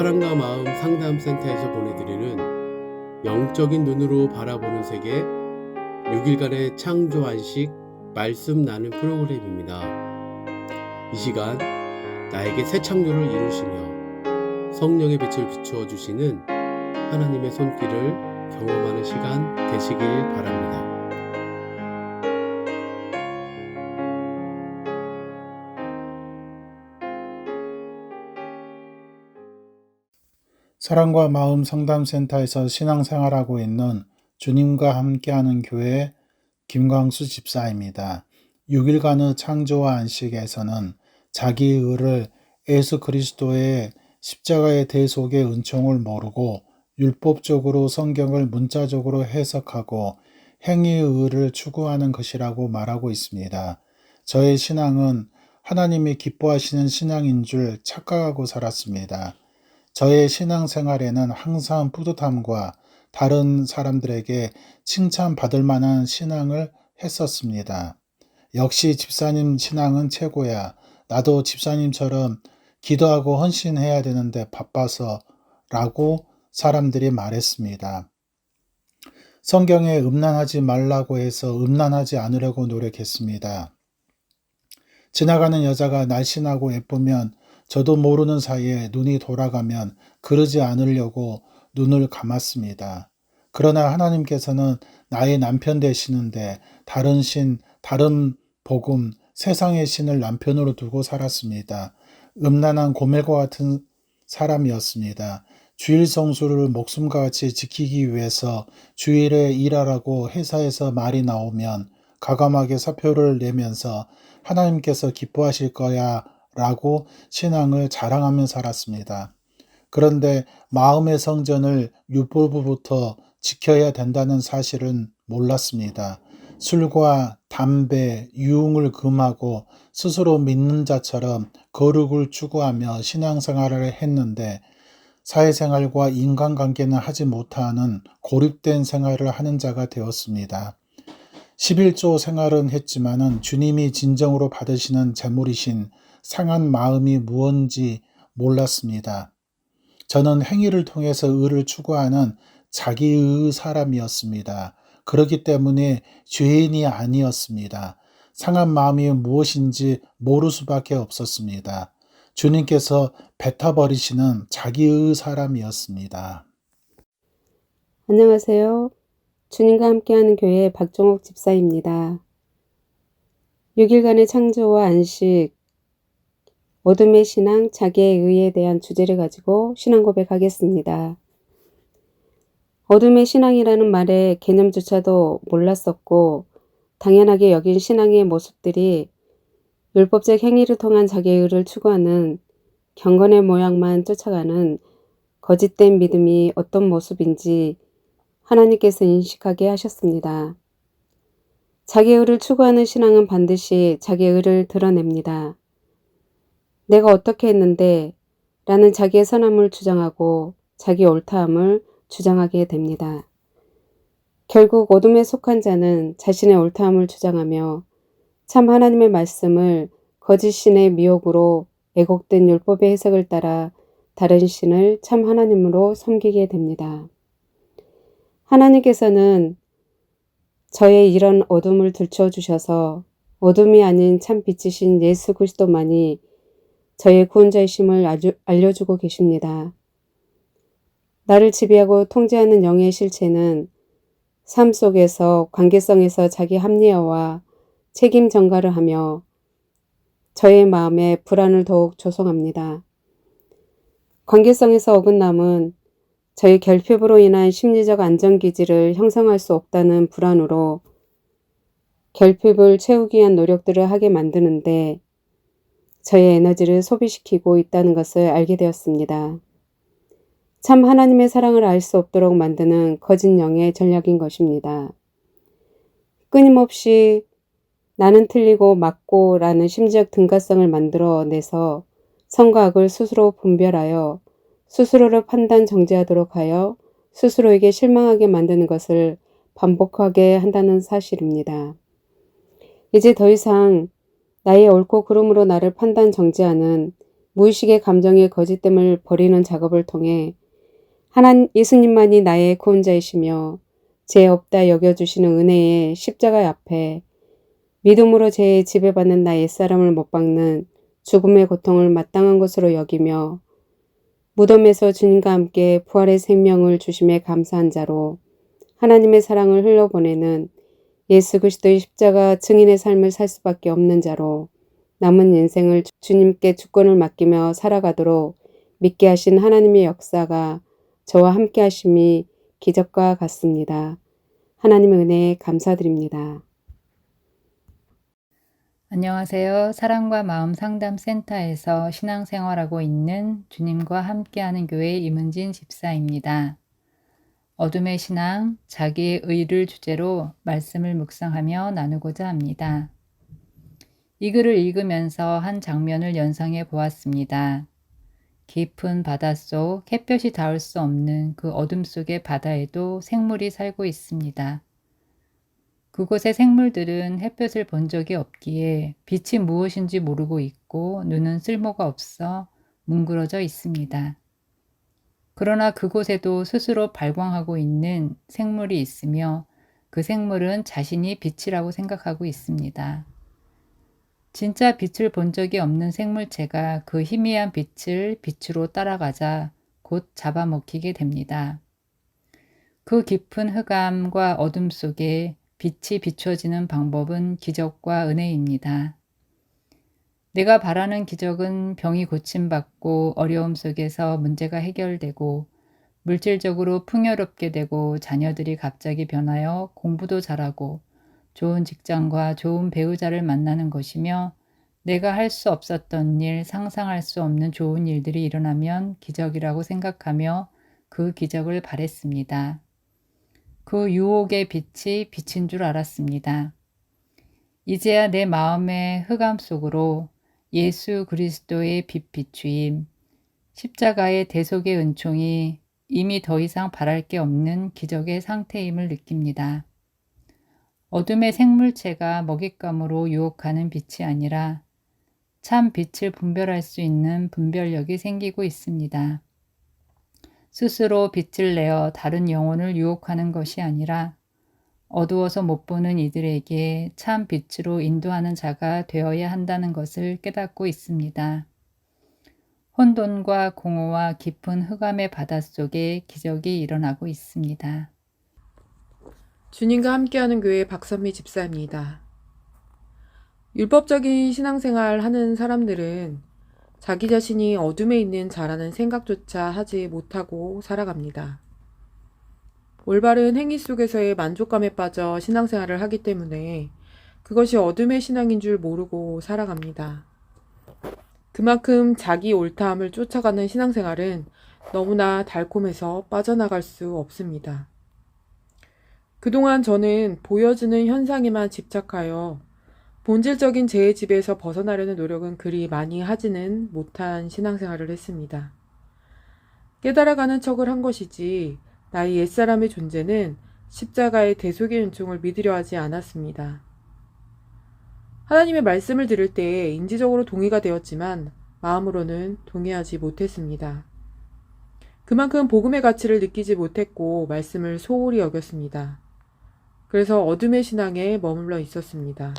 사랑과 마음 상담센터에서 보내드리는 영적인 눈으로 바라보는 세계 6일간의 창조 안식 말씀 나는 프로그램입니다. 이 시간 나에게 새 창조를 이루시며 성령의 빛을 비추어 주시는 하나님의 손길을 경험하는 시간 되시길 바랍니다. 사랑과 마음 상담센터에서 신앙생활하고 있는 주님과 함께하는 교회 김광수 집사입니다. 6일간의 창조와 안식에서는 자기의 의를 예수 그리스도의 십자가의 대속의 은총을 모르고 율법적으로 성경을 문자적으로 해석하고 행위의 의를 추구하는 것이라고 말하고 있습니다. 저의 신앙은 하나님이 기뻐하시는 신앙인 줄 착각하고 살았습니다. 저의 신앙생활에는 항상 뿌듯함과 다른 사람들에게 칭찬받을 만한 신앙을 했었습니다. 역시 집사님 신앙은 최고야. 나도 집사님처럼 기도하고 헌신해야 되는데 바빠서 라고 사람들이 말했습니다. 성경에 음란하지 말라고 해서 음란하지 않으려고 노력했습니다. 지나가는 여자가 날씬하고 예쁘면 저도 모르는 사이에 눈이 돌아가면 그러지 않으려고 눈을 감았습니다. 그러나 하나님께서는 나의 남편 되시는데 다른 신, 다른 복음, 세상의 신을 남편으로 두고 살았습니다. 음란한 고멜과 같은 사람이었습니다. 주일 성수를 목숨과 같이 지키기 위해서 주일에 일하라고 회사에서 말이 나오면 가감하게 사표를 내면서 하나님께서 기뻐하실 거야 라고 신앙을 자랑하며 살았습니다. 그런데 마음의 성전을 율법부터 지켜야 된다는 사실은 몰랐습니다. 술과 담배, 유흥을 금하고 스스로 믿는 자처럼 거룩을 추구하며 신앙생활을 했는데 사회생활과 인간관계는 하지 못하는 고립된 생활을 하는 자가 되었습니다. 11조 생활은 했지만은 주님이 진정으로 받으시는 재물이신 상한 마음이 무언지 몰랐습니다. 저는 행위를 통해서 의를 추구하는 자기의 사람이었습니다. 그렇기 때문에 죄인이 아니었습니다. 상한 마음이 무엇인지 모를 수밖에 없었습니다. 주님께서 뱉어버리시는 자기의 사람이었습니다. 안녕하세요. 주님과 함께하는 교회 박종옥 집사입니다. 6일간의 창조와 안식, 어둠의 신앙, 자기의 의에 대한 주제를 가지고 신앙 고백하겠습니다. 어둠의 신앙이라는 말의 개념조차도 몰랐었고, 당연하게 여긴 신앙의 모습들이 율법적 행위를 통한 자기의 의를 추구하는 경건의 모양만 쫓아가는 거짓된 믿음이 어떤 모습인지 하나님께서 인식하게 하셨습니다. 자기의 의를 추구하는 신앙은 반드시 자기의 의를 드러냅니다. 내가 어떻게 했는데 라는 자기의 선함을 주장하고 자기 옳다함을 주장하게 됩니다. 결국 어둠에 속한 자는 자신의 옳다함을 주장하며 참 하나님의 말씀을 거짓 신의 미혹으로 애곡된 율법의 해석을 따라 다른 신을 참 하나님으로 섬기게 됩니다. 하나님께서는 저의 이런 어둠을 들춰 주셔서 어둠이 아닌 참 빛이신 예수 그리스도만이 저의 구원자이심을 알려주고 계십니다. 나를 지배하고 통제하는 영의 실체는 삶 속에서 관계성에서 자기 합리화와 책임 전가를 하며 저의 마음에 불안을 더욱 조성합니다. 관계성에서 어긋남은 저희 결핍으로 인한 심리적 안정기지를 형성할 수 없다는 불안으로 결핍을 채우기 위한 노력들을 하게 만드는데 저의 에너지를 소비시키고 있다는 것을 알게 되었습니다. 참 하나님의 사랑을 알 수 없도록 만드는 거짓 영의 전략인 것입니다. 끊임없이 나는 틀리고 맞고 라는 심지적 등가성을 만들어내서 성과 악을 스스로 분별하여 스스로를 판단 정지하도록 하여 스스로에게 실망하게 만드는 것을 반복하게 한다는 사실입니다. 이제 더 이상 나의 옳고 그름으로 나를 판단 정지하는 무의식의 감정의 거짓됨을 버리는 작업을 통해 하나님 예수님만이 나의 구원자이시며 죄 없다 여겨주시는 은혜의 십자가 앞에 믿음으로 죄에 지배받는 나 옛사람을 못 박는 죽음의 고통을 마땅한 것으로 여기며 무덤에서 주님과 함께 부활의 생명을 주심에 감사한 자로 하나님의 사랑을 흘려보내는 예수 그리스도의 십자가 증인의 삶을 살 수밖에 없는 자로 남은 인생을 주님께 주권을 맡기며 살아가도록 믿게 하신 하나님의 역사가 저와 함께 하심이 기적과 같습니다. 하나님의 은혜에 감사드립니다. 안녕하세요. 사랑과 마음 상담 센터에서 신앙생활하고 있는 주님과 함께하는 교회 임은진 집사입니다. 어둠의 신앙, 자기의 의를 주제로 말씀을 묵상하며 나누고자 합니다. 이 글을 읽으면서 한 장면을 연상해 보았습니다. 깊은 바닷속 햇볕이 닿을 수 없는 그 어둠 속의 바다에도 생물이 살고 있습니다. 그곳의 생물들은 햇볕을 본 적이 없기에 빛이 무엇인지 모르고 있고 눈은 쓸모가 없어 뭉그러져 있습니다. 그러나 그곳에도 스스로 발광하고 있는 생물이 있으며 그 생물은 자신이 빛이라고 생각하고 있습니다. 진짜 빛을 본 적이 없는 생물체가 그 희미한 빛을 빛으로 따라가자 곧 잡아먹히게 됩니다. 그 깊은 흑암과 어둠 속에 빛이 비춰지는 방법은 기적과 은혜입니다. 내가 바라는 기적은 병이 고침받고 어려움 속에서 문제가 해결되고 물질적으로 풍요롭게 되고 자녀들이 갑자기 변하여 공부도 잘하고 좋은 직장과 좋은 배우자를 만나는 것이며 내가 할 수 없었던 일, 상상할 수 없는 좋은 일들이 일어나면 기적이라고 생각하며 그 기적을 바랬습니다. 그 유혹의 빛이 빛인 줄 알았습니다. 이제야 내 마음의 흑암 속으로 예수 그리스도의 빛 비추임, 십자가의 대속의 은총이 이미 더 이상 바랄 게 없는 기적의 상태임을 느낍니다. 어둠의 생물체가 먹잇감으로 유혹하는 빛이 아니라 참 빛을 분별할 수 있는 분별력이 생기고 있습니다. 스스로 빛을 내어 다른 영혼을 유혹하는 것이 아니라 어두워서 못 보는 이들에게 참 빛으로 인도하는 자가 되어야 한다는 것을 깨닫고 있습니다. 혼돈과 공허와 깊은 흑암의 바닷속에 기적이 일어나고 있습니다. 주님과 함께하는 교회 박선미 집사입니다. 율법적인 신앙생활 하는 사람들은 자기 자신이 어둠에 있는 자라는 생각조차 하지 못하고 살아갑니다. 올바른 행위 속에서의 만족감에 빠져 신앙생활을 하기 때문에 그것이 어둠의 신앙인 줄 모르고 살아갑니다. 그만큼 자기 옳다함을 쫓아가는 신앙생활은 너무나 달콤해서 빠져나갈 수 없습니다. 그동안 저는 보여지는 현상에만 집착하여 본질적인 제 집에서 벗어나려는 노력은 그리 많이 하지는 못한 신앙생활을 했습니다. 깨달아가는 척을 한 것이지 나의 옛사람의 존재는 십자가의 대속의 은총을 믿으려 하지 않았습니다. 하나님의 말씀을 들을 때 인지적으로 동의가 되었지만 마음으로는 동의하지 못했습니다. 그만큼 복음의 가치를 느끼지 못했고 말씀을 소홀히 여겼습니다. 그래서 어둠의 신앙에 머물러 있었습니다.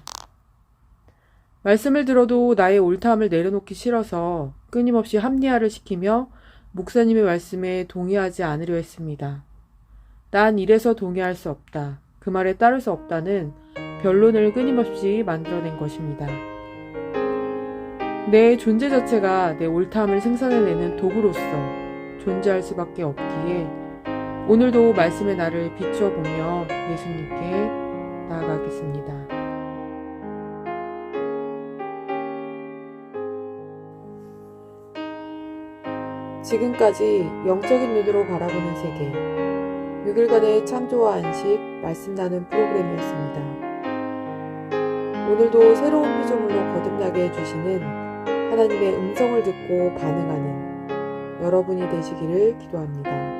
말씀을 들어도 나의 옳다함을 내려놓기 싫어서 끊임없이 합리화를 시키며 목사님의 말씀에 동의하지 않으려 했습니다. 난 이래서 동의할 수 없다. 그 말에 따를 수 없다는 변론을 끊임없이 만들어낸 것입니다. 내 존재 자체가 내 옳다함을 생산해내는 도구로서 존재할 수밖에 없기에 오늘도 말씀의 나를 비추어 보며 예수님께 나아가겠습니다. 지금까지 영적인 눈으로 바라보는 세계 6일간의 창조와 안식 말씀 나눈 프로그램이었습니다. 오늘도 새로운 피조물로 거듭나게 해주시는 하나님의 음성을 듣고 반응하는 여러분이 되시기를 기도합니다.